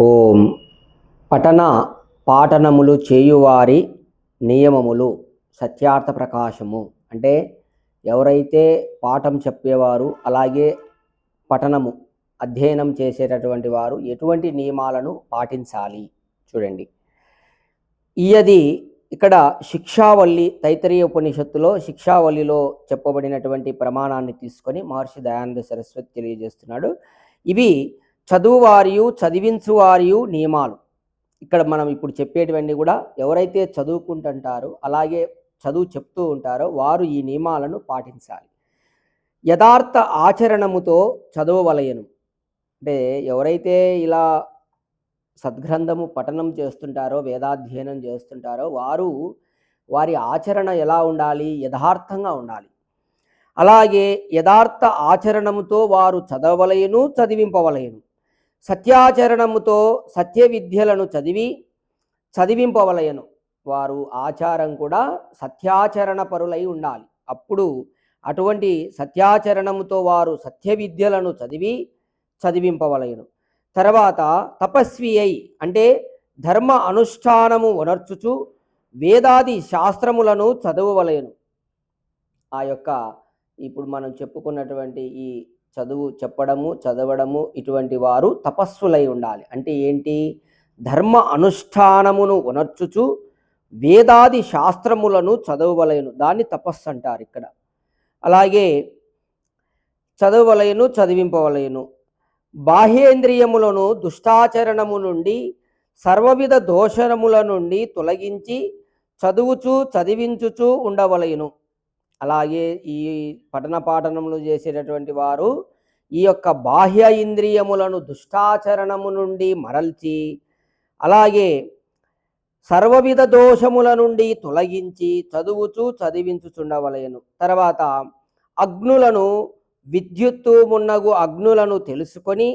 ఓం పఠన పాఠనములు చేయువారి నియమములు సత్యార్థ ప్రకాశము. అంటే ఎవరైతే పాఠం చెప్పేవారు అలాగే పఠనము అధ్యయనం చేసేటటువంటి వారు ఎటువంటి నియమాలను పాటించాలి? చూడండి. ఈయది ఇక్కడ శిక్షావల్లి తైతరీయ ఉపనిషత్తులో శిక్షావల్లిలో చెప్పబడినటువంటి ప్రమాణాన్ని తీసుకొని మహర్షి దయానంద సరస్వతి తెలియజేస్తున్నాడు. ఇవి చదువువారియు చదివించువారియు నియమాలు. ఇక్కడ మనం ఇప్పుడు చెప్పేటివన్నీ కూడా ఎవరైతే చదువుకుంటుంటారో అలాగే చదువు చెప్తూ ఉంటారో వారు ఈ నియమాలను పాటించాలి. యథార్థ ఆచరణముతో చదవవలయను. అంటే ఎవరైతే ఇలా సద్గ్రంథము పఠనం చేస్తుంటారో వేదాధ్యయనం చేస్తుంటారో వారు వారి ఆచరణ ఎలా ఉండాలి? యథార్థంగా ఉండాలి. అలాగే యథార్థ ఆచరణముతో వారు చదవలయను చదివింపవలయను. సత్యాచరణముతో సత్య విద్యలను చదివి చదివింపవలయను. వారు ఆచారం కూడా సత్యాచరణ పరులై ఉండాలి. అప్పుడు అటువంటి సత్యాచరణముతో వారు సత్య విద్యలను చదివి చదివింపవలయను. తర్వాత తపస్వి అయి అంటే ధర్మ అనుష్ఠానము వనర్చుచు వేదాది శాస్త్రములను చదవవలయను. ఆ యొక్క ఇప్పుడు మనం చెప్పుకున్నటువంటి ఈ చదువు చెప్పడము చదవడము ఇటువంటి వారు తపస్సులై ఉండాలి. అంటే ఏంటి? ధర్మ అనుష్ఠానమును ఉనర్చుచు వేదాది శాస్త్రములను చదవవలయను దాన్ని తపస్సు అంటారు ఇక్కడ. అలాగే చదవవలయను చదివింపవలయను బాహ్యేంద్రియములను దుష్టాచరణము నుండి సర్వవిధ దోషముల నుండి తొలగించి చదువుచు చదివించుచు ఉండవలేను. అలాగే ఈ పఠన పాఠనములు చేసేటటువంటి వారు ఈ యొక్క బాహ్య ఇంద్రియములను దుష్టాచరణము నుండి మరల్చి అలాగే సర్వవిధ దోషముల నుండి తొలగించి చదువుచు చదివించుచుండవలయను తర్వాత అగ్నులను విద్యుత్తు మున్నగు అగ్నులను తెలుసుకొని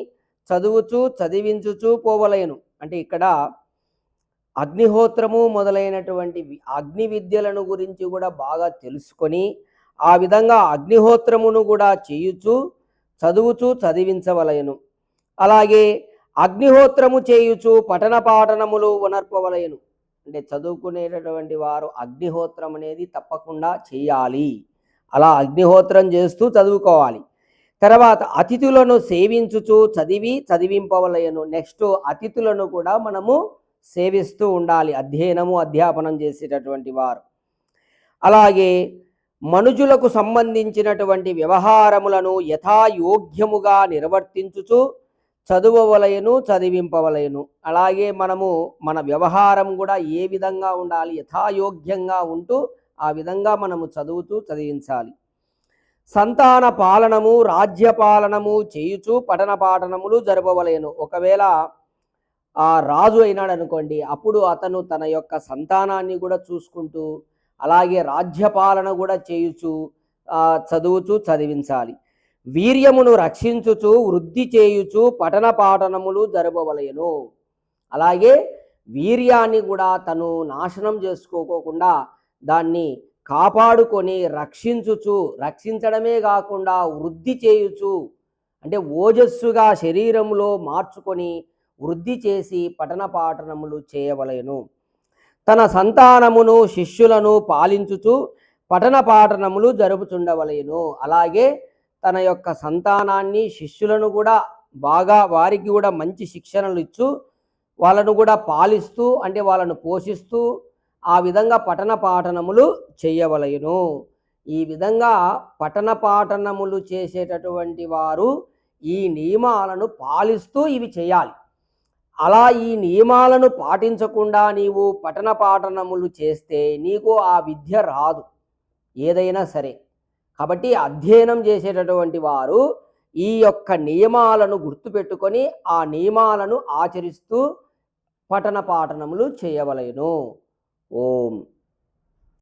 చదువుచు చదివించుచూ పోవలయను అంటే ఇక్కడ అగ్నిహోత్రము మొదలైనటువంటి అగ్ని విద్యలను గురించి కూడా బాగా తెలుసుకొని ఆ విధంగా అగ్నిహోత్రమును కూడా చేయుచు చదువుచు చదివించవలయను అలాగే అగ్నిహోత్రము చేయుచు పఠన పాఠనములు ఉనర్పవలయను అంటే చదువుకునేటటువంటి వారు అగ్నిహోత్రం అనేది తప్పకుండా చేయాలి. అలా అగ్నిహోత్రం చేస్తూ చదువుకోవాలి. తర్వాత అతిథులను సేవించుచు చదివి చదివింపవలయను నెక్స్ట్ అతిథులను కూడా మనము సేవిస్తూ ఉండాలి అధ్యయనము అధ్యాపనం చేసేటటువంటి వారు. అలాగే మనుజులకు సంబంధించినటువంటి వ్యవహారములను యథాయోగ్యముగా నిర్వర్తించుచు చదువవలయను చదివింపవలయను అలాగే మనము మన వ్యవహారం కూడా ఏ విధంగా ఉండాలి యథాయోగ్యంగా ఉంటూ ఆ విధంగా మనము చదువుతూ చదివించాలి. సంతాన పాలనము రాజ్య పాలనము చేయుచు పఠన పాఠనములు జరపవలేను. ఒకవేళ ఆ రాజు అయినాడు అనుకోండి అప్పుడు అతను తన యొక్క సంతానాన్ని కూడా చూసుకుంటూ అలాగే రాజ్యపాలన కూడా చేయుచు చదువుచు చదివించాలి. వీర్యమును రక్షించుచు వృద్ధి చేయుచు పఠన పాఠనములు జరపవలయను అలాగే వీర్యాన్ని కూడా తను నాశనం చేసుకోకోకుండా దాన్ని కాపాడుకొని రక్షించుచు రక్షించడమే కాకుండా వృద్ధి చేయుచు అంటే ఓజస్సుగా శరీరంలో మార్చుకొని వృద్ధి చేసి పఠన పాఠనములు చేయవలెను. తన సంతానమును శిష్యులను పాలించుచు పఠన పాఠనములు జరుపుచుండవలయను అలాగే తన యొక్క సంతానాన్ని శిష్యులను కూడా బాగా వారికి కూడా మంచి శిక్షణలు ఇచ్చు వాళ్ళను కూడా పాలిస్తూ అంటే వాళ్ళను పోషిస్తూ ఆ విధంగా పఠన పాఠనములు చేయవలయను ఈ విధంగా పఠన పాఠనములు చేసేటటువంటి వారు ఈ నియమాలను పాలిస్తూ ఇవి చేయాలి. అలా ఈ నియమాలను పాటించకుండా నీవు పఠన పాఠనములు చేస్తే నీకు ఆ విద్య రాదు. ఏదైనా సరే. కాబట్టి అధ్యయనం చేసేటటువంటి వారు ఈ యొక్క నియమాలను గుర్తుపెట్టుకొని ఆ నియమాలను ఆచరిస్తూ పఠన పాఠనములు చేయవలెను. ఓం.